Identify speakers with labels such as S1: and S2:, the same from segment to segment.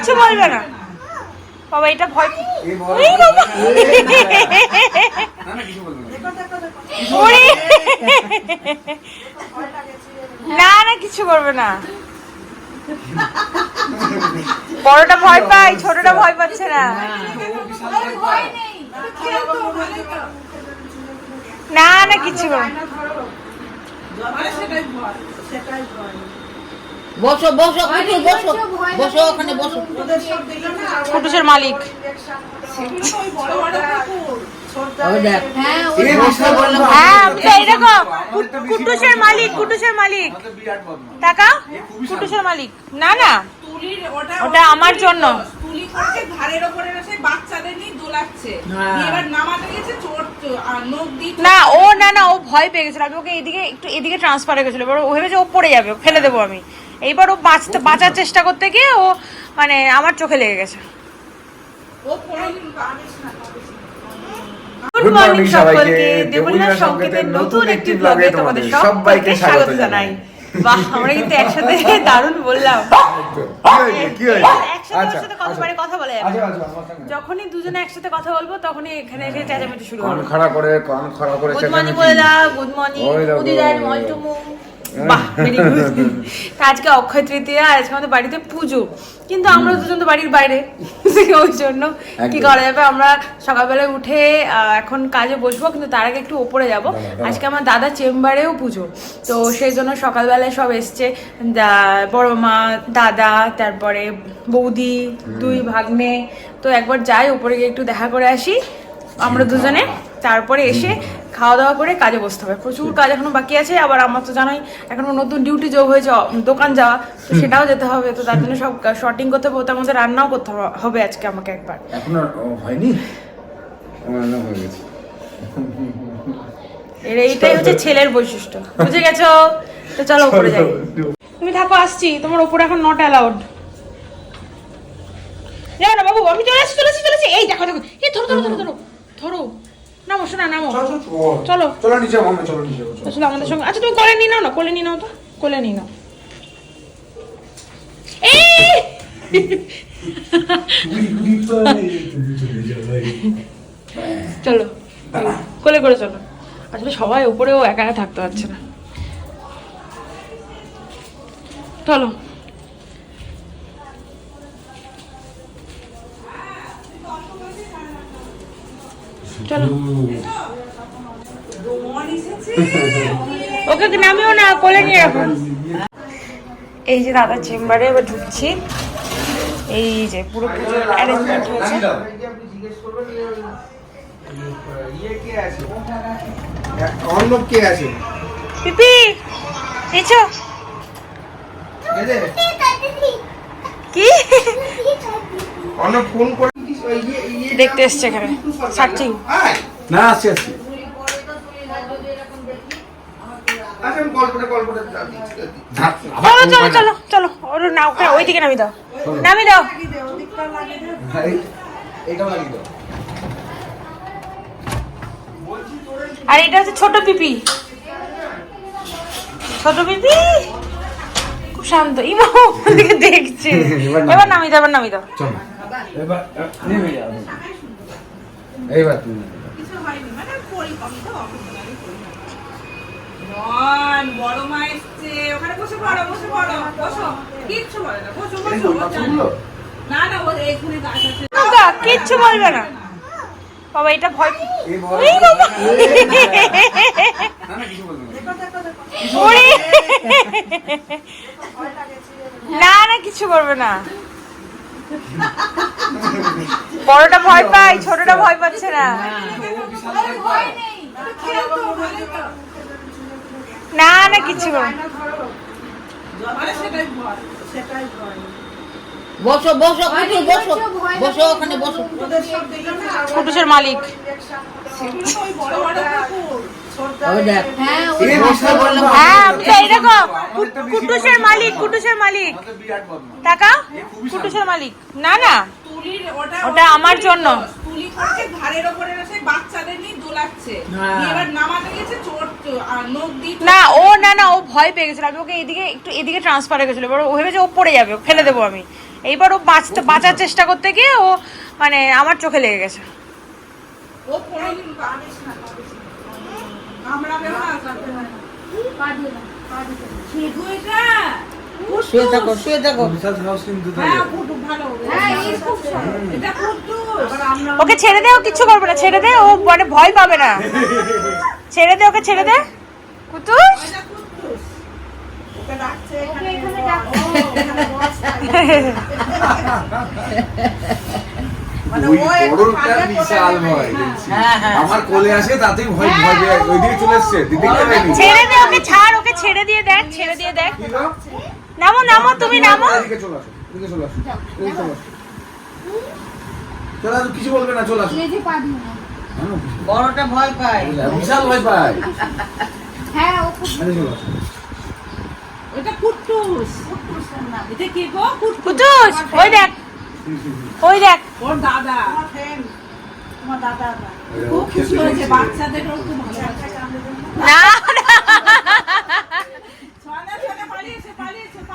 S1: কিচ্ছু বলবে না বাবা এটা ভয়।
S2: না না কিছু বলব না
S1: ওরে। না না কিছু করবে না বড়টা ভয় পাই ছোটটা ভয় পাচ্ছে না না না কিছু করবে না।
S3: বসো বসো বসো বসো ওখানে বসো।
S1: কুটুসের মালিক। হ্যাঁ
S2: আমাদেরটা বেশি
S1: কুটুসের মালিক কুটুসের মালিক।
S2: বিরাট বদমাশ।
S1: টাকা। কুটুসের মালিক। না না।
S4: ওটা
S1: ওটা আমার জন্য।
S4: তুলি করছে ঘাড়ের ওপরে বসে বাচ্চাদের নিয়ে দোলাচ্ছে।
S3: হ্যাঁ।
S4: এবার নামাতে গেছে চোট নখ দিয়ে
S1: না ও না না ও ভয় পেয়ে গেছিল। আমি ওকে এদিকে একটু এদিকে ট্রান্সফার হয়ে গেছিল। এবার ও ভেবেছে ও পড়ে যাবে ফেলে দেবো আমি। এইবার ও বাঁচতে বাঁচার চেষ্টা করতে গিয়ে ও মানে আমার চোখে লেগে গেছে। গুড মর্নিং দেবলীনা সংকেতের নতুন একটি ব্লগে তোমাদের সবাইকে স্বাগত জানাই। বাহ আমরা কিন্তু একসাথে দারুণ বললাম? একসাথে
S2: আচ্ছা,
S1: কথা
S2: আচ্ছা।
S1: মানে বলা
S2: আচ্ছা।
S1: যখনই দুজনে একসাথে কথা বলব তখনই এখানে এসে চেঁচামেচি শুরু হবে।
S2: খাড়া করে কান খাড়া করে
S1: গুড মর্নিং
S2: চেঁচামেচি।
S1: বলে দাও গুড মর্নিং উদিদার মলটুমু। বাহ আজকে অক্ষয় তৃতীয়া আজকে আমাদের বাড়িতে পুজো। কিন্তু আমরা দুজন তো বাড়ির বাইরে ওই জন্য কি করা যাবে? আমরা সকালবেলায় উঠে এখন কাজে বসবো কিন্তু তার আগে একটু ওপরে যাব। আজকে আমার দাদা চেম্বারেও পুজো। তো সেই জন্য সকালবেলায় সব এসছে। বড় মা দাদা তারপরে বৌদি দুই ভাগ্নে। তো একবার যাই উপরে গিয়ে একটু দেখা করে আসি। আমরা দুজনে। তারপরে এসে খাওয়া দাওয়া করে কাজে বসতে হবে। প্রচুর কাজ এখনও বাকি আছে আবার আমার তো জানোই এখনও নতুন ডিউটি যোগ হয়েছে দোকান যাওয়া তো সেটাও যেতে হবে তো তার জন্য সব শর্টিং করতে হবে তার মধ্যে রান্নাও করতে হবে- আজকে আমাকে একবার।
S2: এখন ও হয়নি? হয়ে গেছে।
S1: এর এইটাই হচ্ছে ছেলের বৈশিষ্ট্য। বুঝে গেছো? তো চলো উপরে যাই। তুমি থাকো আসছি তোমার উপরে এখন নট অ্যালাউড যাও না বাবু আমি চলে আসছি চলে আসছি চলে আসছি। এই দেখো দেখো এই ধরো ধরো ধরো ধরো ধরো। নামো শোনা নামো। চলো
S2: চলো নিচে মামা চলো। নিচে চলো।
S1: আমাদের সঙ্গে আচ্ছা তুমি কোলে নিয়ে নাও না কোলে নিয়ে নাও তো। কোলে নিয়ে নাও। এই! চলো কোলে করে চলো। আসলে সবাই উপরেও একা একা থাকতে পারছে না। চলো। চলো। ওকে নামিও না কোলে নিয়ে রাখো এই যে দাদা চেম্বারে এবার ঢুকছি। এই যে পুরো পুজোর অ্যারেঞ্জমেন্ট হয়েছে।
S2: অর্ণব কে? আছে
S1: পিপি এসো কি?
S2: অর্ণব ফোন করে
S1: দেখতে এসছে এখানে। সার্চিং
S2: না আসছি আসছি।
S1: চলো চলো চলো চলো। ওর না ওকে ওইদিকে নামি দাও। নামি দাও। আর এটা হচ্ছে ছোট পিপি। ছোট পিপি? খুব শান্ত ইমা দেখছে।
S2: এবার নামি।
S1: এবার নামি দাও এবার নামি দাও।
S2: চলো। এবার নেমে যাও। এইবার তুমি
S4: কিছু হয়নি মানে পরিকম তো বড় মা এসছে। ওখানে বসে পড়ো বসে পড়ো বসো। কিচ্ছু বলে না বসো বসো
S2: তো,
S4: বসো।
S2: বাচ্চাগুলো?
S4: না না ও এখানে গাছ আছে।
S1: বাবা, কিচ্ছু বলবে না। বাবা এটা ভয়
S2: এই
S1: বাবা।
S2: না না কিছু বলব না।
S1: ওরে। না না কিছু করবে না। বড়টা ভয় পাই ছোটটা ভয় পাচ্ছে না। না না কিছু
S3: বসো বসো বসো। বসো ওখানে বসো।
S1: কুটুসের মালিক। হ্যাঁ এইরকম কুটুসের মালিক কুটুসের মালিক। টাকা? মালিক। না না।
S4: তুলির ওটা
S1: ওটা আমার জন্য।
S4: তুলি করছে ঘাড়ের ওপরে বসে বাচ্চাদের নিয়ে দোলাচ্ছে।
S3: হ্যাঁ।
S4: এবার নামাতে গেছে চোট নখ দিয়ে
S1: না ও না না ও ভয় পেয়ে গেছিল। আমি ওকে এদিকে একটু এদিকে ট্রান্সফার হয়ে গেছিল। এবার ও ভেবেছে ও পড়ে যাবে ফেলে দেবো আমি। এইবার ও বাঁচতে বাঁচার চেষ্টা করতে গিয়ে ও মানে আমার চোখে লেগে গেছে।
S4: ও পড়ে পারিস না
S3: শুয়ে থাকো শুয়ে থাকো।
S2: বিশাল সাহস কিন্তু
S4: হ্যাঁ, কুদ্দুস।
S1: ওকে ছেড়ে দে ও কিচ্ছু করবে না ছেড়ে দে ও মানে ভয় পাবে না। ছেড়ে দে ওকে ছেড়ে দে। কুতুস।
S4: মানে
S2: ভয়
S4: হ্যাঁ।
S2: দেখছি।
S3: হ্যাঁ, হ্যাঁ।
S2: আমার কোলে আসে তাতেই ভয় ভয় পেয়ে চলে এসছে
S1: ছেড়ে দে ওকে ছাড় ওকে ছেড়ে দিয়ে দেখ ছেড়ে দিয়ে দেখ? নামো নামো তুমি নামো।
S2: এদিকে চলে আসো এদিকে চলে আসো এদিকে চলে আসো। চলে আসো কিছু বলবে না চলে আসো।
S3: বড়টা ভয় পায়।
S2: বিশাল ভয় পায়।
S5: হ্যাঁ ও
S2: আরে চলে আসো।
S4: এটা কুদ্দুস। এটা কি গো? কুদ্দুস।
S1: ওই দেখ। ওই দেখ।
S4: ওর দাদা। খুব খুশি হয়েছে বাচ্চাদেরও খুব ভালো লাগছে।
S1: না
S4: পালিয়েছে, পালিয়েছে,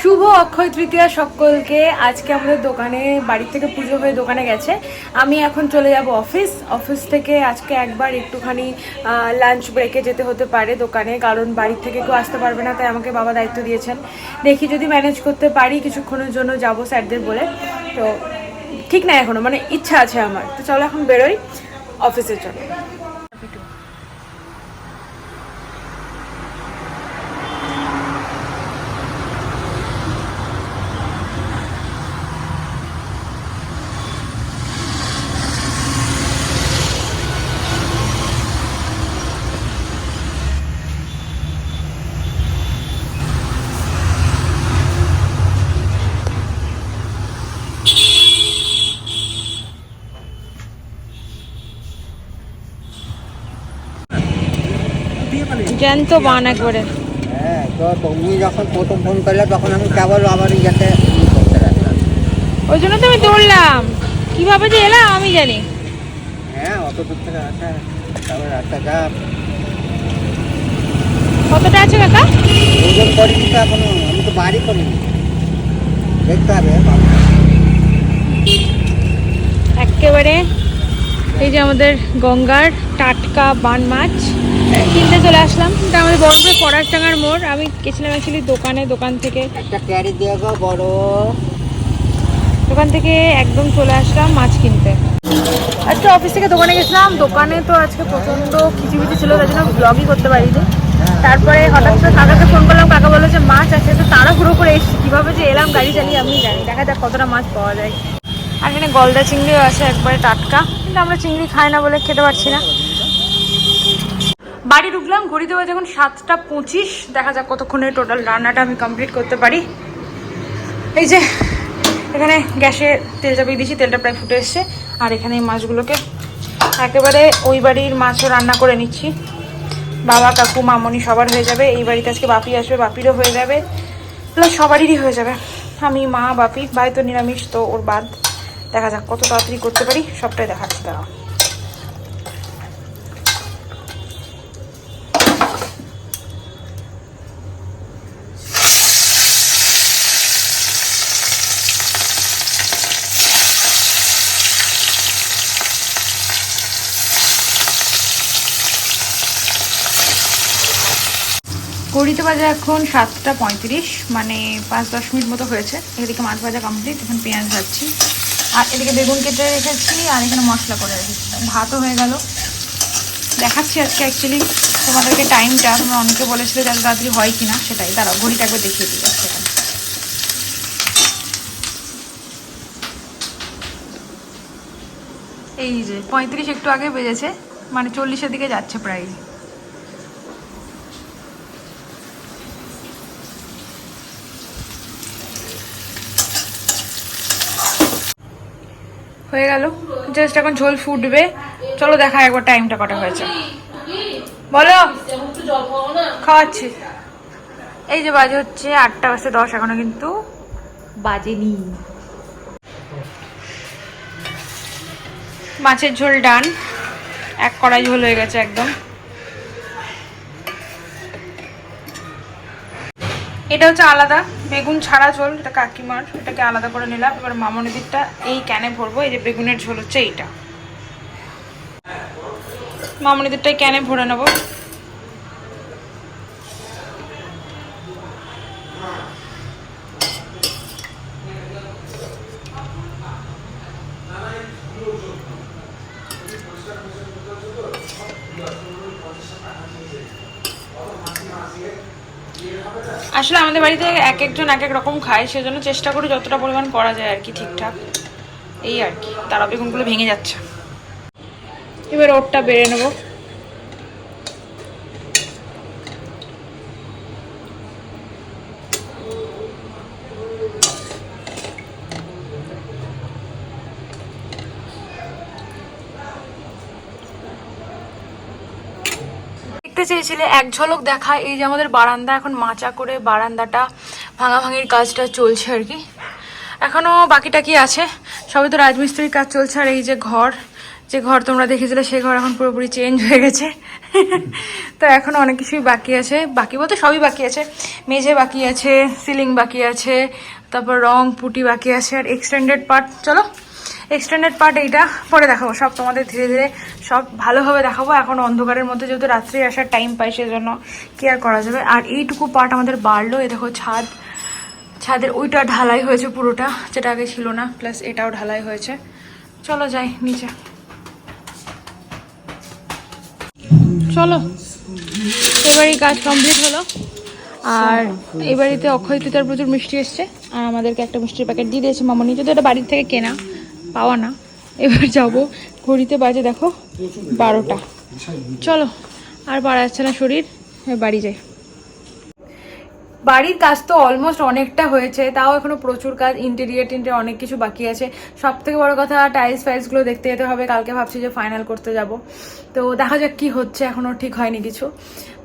S1: শুভ অক্ষয় তৃতীয়া সকলকে। আজকে আমাদের দোকানে, বাড়ি থেকে পুজো হয়ে দোকানে গেছে। আমি এখন চলে যাব অফিস। অফিস থেকে আজকে একবার একটুখানি লাঞ্চ ব্রেকে যেতে হতে পারে দোকানে, কারণ বাড়ি থেকে কেউ আসতে পারবে না, তাই আমাকে বাবা দায়িত্ব দিয়েছেন। দেখি যদি ম্যানেজ করতে পারি, কিছুক্ষণের জন্য যাব স্যারদের বলে। তো ঠিক না এখনও মানে ইচ্ছা আছে আমার। তো চলো এখন বেরোই অফিসের জন্য জ্যান্ত বান একবারে।
S3: হ্যাঁ তো তুমি যখন প্রথম ফোন করলে তখন আমি কেবল আবার করতে
S1: ওই জন্য তো আমি দৌড়লাম কীভাবে যে এলাম আমি জানি।
S3: হ্যাঁ অত দূর থেকে আসা তারপর রাস্তা চাপ
S1: কতটা আছে কাকা?
S3: ওজন করিনি তো এখনও আমি তো বাড়ি করিনি। দেখতে হবে।
S1: একেবারে এই যে আমাদের গঙ্গার টাটকা বান মাছ। কিনতে চলে আসলাম। এটা আমাদের বড়পুরে করারটাঙ্গার মোড়। আমি গেছিলাম অ্যাকচুয়ালি দোকানে দোকান থেকে।
S3: একটা ক্যারি দিয়ে গো বড়।
S1: দোকান থেকে একদম চলে আসলাম মাছ কিনতে। আজকে অফিস থেকে দোকানে গেছিলাম। দোকানে তো আজকে প্রচণ্ড খিচিমিচি ছিল তার জন্য ব্লগই করতে পারিনি। তারপরে হঠাৎ করে কাকাকে ফোন করলাম। কাকা বলল যে মাছ আছে। তো তাড়াহুড়ো করে এসেছি। কীভাবে যে এলাম গাড়ি চালিয়ে আমি জানি দেখা যাক কতটা মাছ পাওয়া যায়। আর এখানে গলদা চিংড়িও আছে একবারে টাটকা। কিন্তু আমরা চিংড়ি খাই না বলে খেতে পারছি না। বাড়ি ঢুকলাম ঘড়িতে বাজে এখন সাতটা পঁচিশ, দেখা যাক কতক্ষণে টোটাল রান্নাটা আমি কমপ্লিট করতে পারি। এই যে, এখানে গ্যাসে তেল চাপিয়ে দিয়েছি, তেলটা প্রায় ফুটে এসছে। আর এখানে এই মাছগুলোকে একেবারে ওই বাড়ির মাছও রান্না করে নিচ্ছি। বাবা, কাকু, মামনি সবার হয়ে যাবে। এই বাড়িতে আজকে বাপি আসবে, বাপিরও হয়ে যাবে। প্লাস সবারই হয়ে যাবে। আমি, মা, বাপি, ভাই তো নিরামিষ, তো ওর বাদ। দেখা যাক কত তাড়াতাড়ি করতে পারি। সবটাই দেখাচ্ছি, দাঁড়াও। ঘড়িতে বাজে এখন সাতটা পঁয়ত্রিশ মানে পাঁচ দশ মিনিট মতো হয়েছে। এদিকে মাছ ভাজা কমপ্লিট এখন পেঁয়াজ ভাজছি। আর এদিকে বেগুন কেটে রেখেছি, আর এখানে মশলা করে রেখেছি। ভাতও হয়ে গেল। দেখাচ্ছি আজকে অ্যাকচুয়ালি তোমাদেরকে টাইমটা তোমরা অনেকে বলেছিলে যে এত তাড়াতাড়ি হয় কি না সেটাই। দাঁড়াও, ঘড়িটা একবার দেখিয়ে দিই এই যে, পঁয়ত্রিশ একটু আগে বেজেছে মানে চল্লিশের দিকে যাচ্ছে প্রায়। হয়ে গেল। জাস্ট এখন ঝোল ফুটবে। চলো দেখা একবার টাইমটা কটা হয়েছে। বলো। খাওয়াচ্ছি। এই যে বাজে হচ্ছে আটটা বাজে দশ, এখনও কিন্তু বাজেনি। মাছের ঝোল ডান এক কড়াই ঝোল হয়ে গেছে একদম। এটা হচ্ছে আলাদা, বেগুন ছাড়া ঝোল, এটা কাকিমার, এটাকে আলাদা করে নিলাম। এবার মামনি দিকটা এই ক্যানে ভরবো, এই যে বেগুনের ঝোল হচ্ছে এইটা। মামনি এই ক্যানে ভরে নেব আসলে আমাদের বাড়িতে এক একজন এক এক রকম খায়, সেজন্য চেষ্টা করি যতটা পরিমাণ করা যায় আর কি ঠিকঠাক। এই আর কি, তারা বেগুনগুলো ভেঙে যাচ্ছে। এবার ওরটা বেড়ে নেব। চেয়েছিলে, এক ঝলক দেখা এই যে আমাদের বারান্দা, এখন মাচা করে বারান্দাটা ভাঙাভাঙির কাজটা চলছে আর কি। এখনও বাকিটা কি আছে? সবই তো রাজমিস্ত্রির কাজ চলছে, আর এই যে ঘর যে ঘর তোমরা দেখেছিলে, সেই ঘর এখন পুরোপুরি চেঞ্জ হয়ে গেছে। তো এখনও অনেক কিছুই বাকি আছে। বাকি বলতে সবই বাকি আছে। মেঝে বাকি আছে সিলিং বাকি আছে, তারপর রং পুটি বাকি আছে, আর এক্সটেন্ডেড পার্ট চলো। এক্সটেন্ডেড পার্ট এইটা। পরে দেখাবো। সব তোমাদের ধীরে ধীরে সব ভালোভাবে দেখাবো। এখন অন্ধকারের মধ্যে যেহেতু রাত্রি আসার টাইম পাই, সেজন্য কি আর করা যাবে? আর এইটুকু পার্ট আমাদের বাড়লো। এ দেখো, ছাদ। ছাদের ওইটা ঢালাই হয়েছে পুরোটা, যেটা আগে ছিল না। প্লাস এটাও ঢালাই হয়েছে। চলো যাই নিচে। চলো। এবারই কাজ কমপ্লিট হলো। আর এই বাড়িতে অক্ষয় তৃতীয়ার প্রচুর মিষ্টি এসছে। আর আমাদেরকে একটা মিষ্টির প্যাকেট দিয়ে দিয়েছে মামনি। যদি এটা বাড়ির থেকে কেনা পাওয়া না। এবার যাব ঘড়িতে বাজে দেখো বারোটা। চলো, আর বাড়াচ্ছে যাচ্ছে না শরীর বাড়ি যাই। বাড়ির কাজ তো অলমোস্ট অনেকটা হয়েছে, তাও এখনও প্রচুর কাজ ইন্টেরিয়ার টিন্টেরিয়ার অনেক কিছু বাকি আছে। সব থেকে বড় কথা টাইলস ফাইলসগুলো দেখতে যেতে হবে, কালকে ভাবছি যে ফাইনাল করতে যাব। তো দেখা যাক কি হচ্ছে, এখনও ঠিক হয়নি কিছু।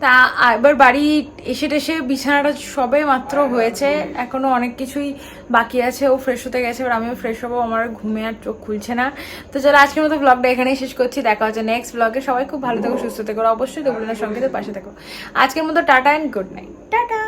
S1: তা এবার বাড়ি এসে টেসে বিছানাটা সবে মাত্র হয়েছে, এখনও অনেক কিছুই বাকি আছে, ও ফ্রেশ হতে গেছে, এবার আমিও ফ্রেশ হব, আমার ঘুমে আর চোখ খুলছে না। তো চলো, আজকের মতো ব্লগটা এখানেই শেষ করছি, দেখা হচ্ছে নেক্সট ব্লগে সবাই খুব ভালো থেকো, সুস্থ থেকো অবশ্যই দেবলিনের সঙ্গে পাশে থেকো। আজকের মতো tata and good night tata.